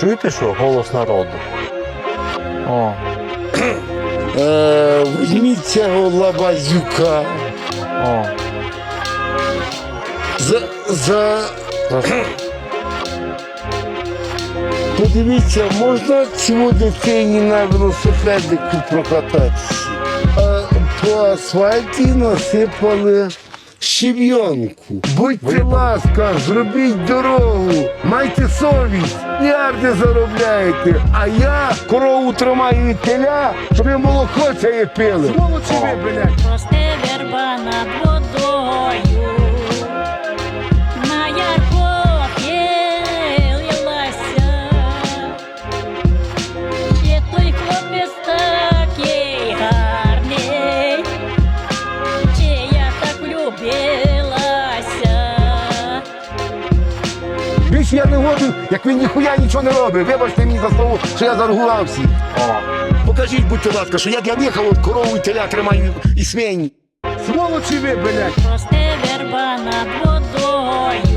Чуєте що? Голос народу. О, Е, візьміть цього лабазюка. о. За, за... за- Подивіться, можна цьому дитині на велосипедику прокататися? Е, по асфальті насипали щебйонку. Будьте ласка, зробіть дорогу, майте совість, мільярди заробляєте. А я корову тримаю від теля, щоб ви молоко це є пили. Сволочі ви, блядь. Росте верба над водою, Більше я не годен, як він ніхуя нічого не робить. Вибачте мені за слово, що я заругував всі. Покажіть, будьте ласка, що я я них от корову і теля тримаю і свині. Сволочі ви, блядь. Росте верба над водою.